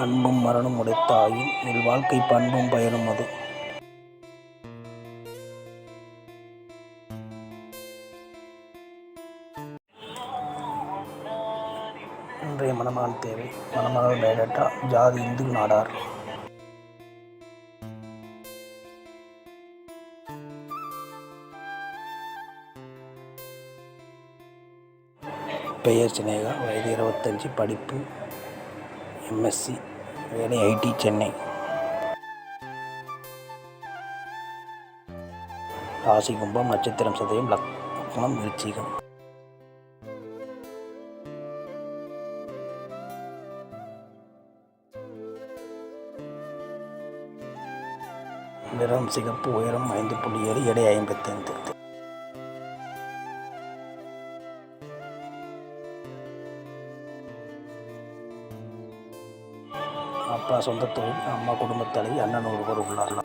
அன்பும் மரணம் உடைத்தாயின் இல் வாழ்க்கை பண்பும் பயனும் அது. இன்றைய மணமகன் தேவை. மணமகள் பயோடேட்டா ஜாதி இந்து நாடார். பெயர் சினேகா வயது இருபத்தஞ்சி படிப்பு எம்எஸ்சி வேலை ஐடி சென்னை. ராசி கும்பம் நட்சத்திரம் சதயம் லக்னம் விருச்சிகம். நிறம் சிகப்பு உயரம் ஐந்து புள்ளி ஏழு எடை ஐம்பத்தைந்து. அப்பா சொந்த தொழில் அம்மா குடும்பத்தலை அண்ணன் ஒருவர் உள்ளார்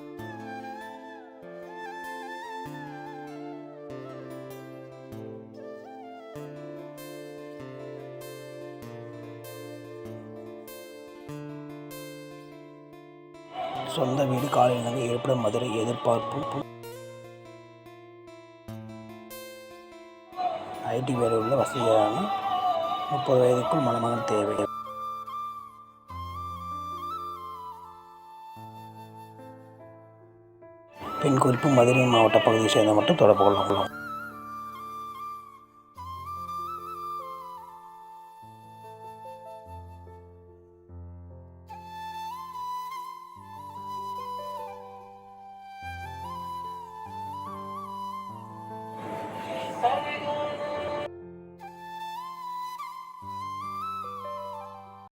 சொந்த வீடு காலையில் நகை இருப்பிடம் மதுரை எதிர்பார்ப்பு. ஐடி வேலை உள்ள வசதியான முப்பது வயதுக்குள் மணமகன் தேவை. பெண் குறிப்பு மதுரை மாவட்ட பகுதியை சேர்ந்த மட்டும் தொடர்பு கொள்ளலாம்.